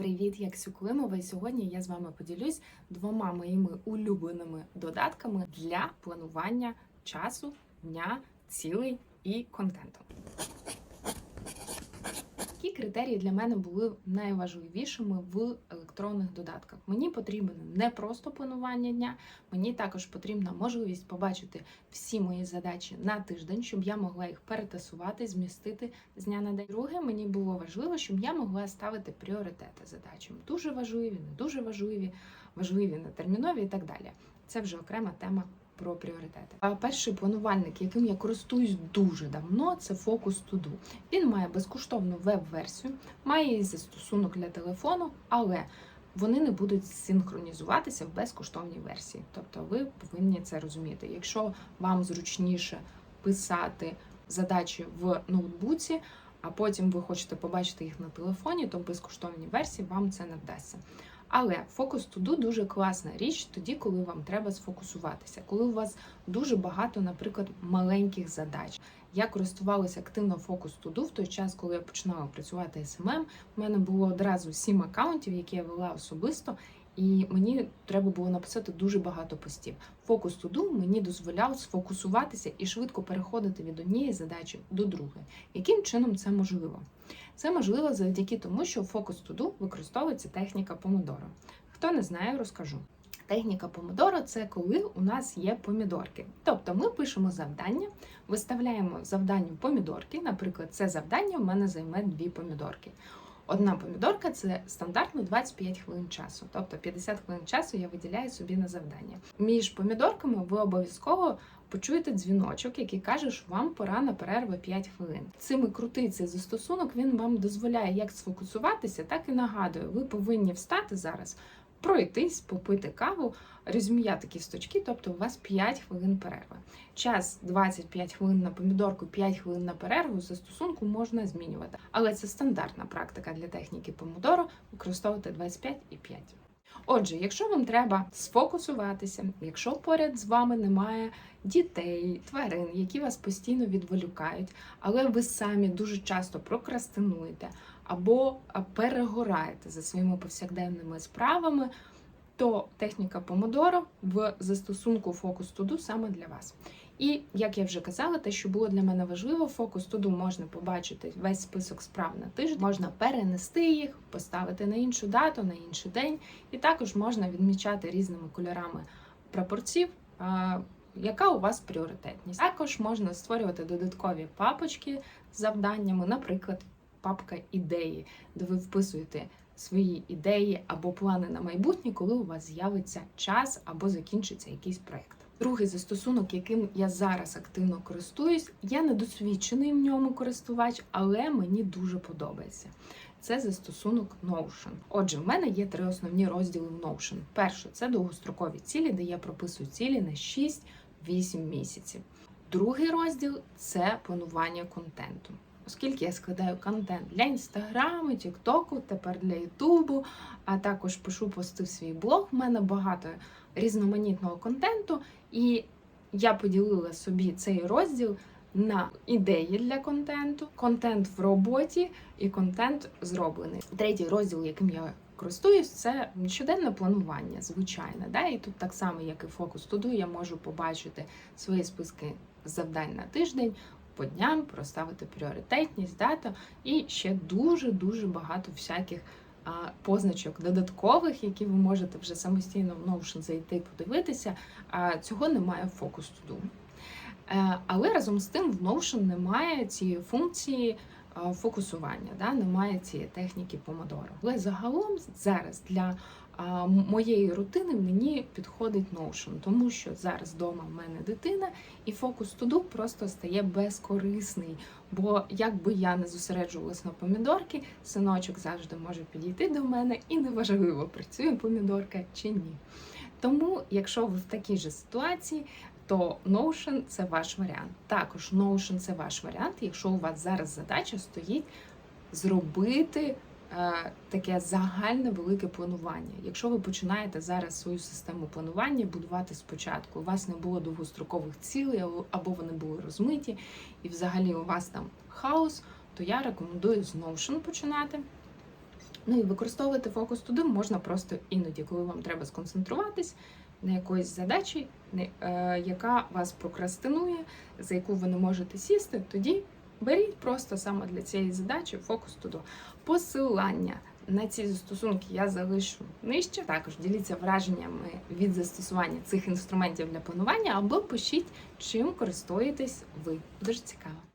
Привіт, як Сюклимова! Сьогодні я з вами поділюсь двома моїми улюбленими додатками для планування часу, дня, цілей і контенту. Критерії для мене були найважливішими в електронних додатках? Мені потрібно не просто планування дня, мені також потрібна можливість побачити всі мої задачі на тиждень, щоб я могла їх перетасувати, змістити з дня на день. Друге, мені було важливо, щоб я могла ставити пріоритети задачам. Дуже важливі, не дуже важливі, важливі, нетермінові і так далі. Це вже окрема тема про пріоритети. А перший планувальник, яким я користуюсь дуже давно, це To Do. Він має безкоштовну веб-версію, має і застосунок для телефону, але вони не будуть синхронізуватися в безкоштовній версії. Тобто ви повинні це розуміти. Якщо вам зручніше писати задачі в ноутбуці, а потім ви хочете побачити їх на телефоні, то в безкоштовній версії вам це не вдасться. Але фокус туду дуже класна річ тоді, коли вам треба сфокусуватися, коли у вас дуже багато, наприклад, маленьких задач. Я користувалася активно фокус туду в той час, коли я починала працювати СММ. У мене було одразу сім акаунтів, які я вела особисто, і мені треба було написати дуже багато постів. Фокус туду мені дозволяв сфокусуватися і швидко переходити від однієї задачі до другої. Яким чином це можливо? Це можливо завдяки тому, що фокус туду використовується техніка помодоро. Хто не знає, розкажу. Техніка помодоро це коли у нас є помідорки. Тобто ми пишемо завдання, виставляємо завдання помідорки. Наприклад, це завдання в мене займе дві помідорки. Одна помідорка це стандартно 25 хвилин часу, тобто 50 хвилин часу я виділяю собі на завдання. Між помідорками ви обов'язково почуєте дзвіночок, який каже, що вам пора на перерву 5 хвилин. Цими крутиться застосунок він вам дозволяє як сфокусуватися, так і нагадує, ви повинні встати зараз. Пройтись, попити каву, резюм'яти кісточки, тобто у вас 5 хвилин перерви. Час 25 хвилин на помідорку, 5 хвилин на перерву застосунку можна змінювати. Але це стандартна практика для техніки помодоро використовувати 25 і 5. Отже, якщо вам треба сфокусуватися, якщо поряд з вами немає дітей, тварин, які вас постійно відволікають, але ви самі дуже часто прокрастинуєте або перегораєте за своїми повсякденними справами, то техніка Помодоро в застосунку To Do саме для вас. І як я вже казала, те, що було для мене важливо, фокус туду можна побачити весь список справ на тиждень, можна перенести їх, поставити на іншу дату, на інший день, і також можна відмічати різними кольорами прапорців. Яка у вас пріоритетність? Також можна створювати додаткові папочки з завданнями, наприклад, папка ідеї, де ви вписуєте свої ідеї або плани на майбутнє, коли у вас з'явиться час або закінчиться якийсь проєкт. Другий застосунок, яким я зараз активно користуюсь, я не досвідчений в ньому користувач, але мені дуже подобається. Це застосунок Notion. Отже, в мене є три основні розділи в Notion. Перше це довгострокові цілі, де я прописую цілі на 6-8 місяців. Другий розділ це планування контенту. Оскільки я складаю контент для інстаграму, тіктоку, тепер для Ютубу, а також пишу пости в свій блог. У мене багато різноманітного контенту, і я поділила собі цей розділ на ідеї для контенту, контент в роботі і контент зроблений. Третій розділ, яким я користуюсь, це щоденне планування, звичайно. Да? І тут так само, як і фокус туду, я можу побачити свої списки завдань на тиждень. По дням проставити пріоритетність, дата і ще дуже-дуже багато всяких позначок додаткових, які ви можете вже самостійно в Notion зайти подивитися. Цього немає в Focus To Do. Але разом з тим в Notion немає цієї функції фокусування, да? немає цієї техніки Pomodoro. Але загалом зараз для моєї рутини мені підходить Notion, тому що зараз вдома в мене дитина, і фокус туду просто стає безкорисний. Бо якби я не зосереджувалась на помідорки, синочок завжди може підійти до мене, і неважливо, працює помідорка чи ні. Тому, якщо ви в такій же ситуації, то Notion це ваш варіант. Також Notion це ваш варіант, якщо у вас зараз задача стоїть зробити е, таке загальне велике планування. Якщо ви починаєте зараз свою систему планування будувати спочатку, у вас не було довгострокових цілей, або вони були розмиті, і взагалі у вас там хаос, то я рекомендую з Notion починати. Ну і використовувати фокус туди можна просто іноді, коли вам треба сконцентруватись на якоїсь задачі, е, яка вас прокрастинує, за яку ви не можете сісти, тоді беріть просто саме для цієї задачі фокус туди. Посилання на ці застосунки я залишу нижче. Також діліться враженнями від застосування цих інструментів для планування або пишіть, чим користуєтесь ви. Дуже цікаво.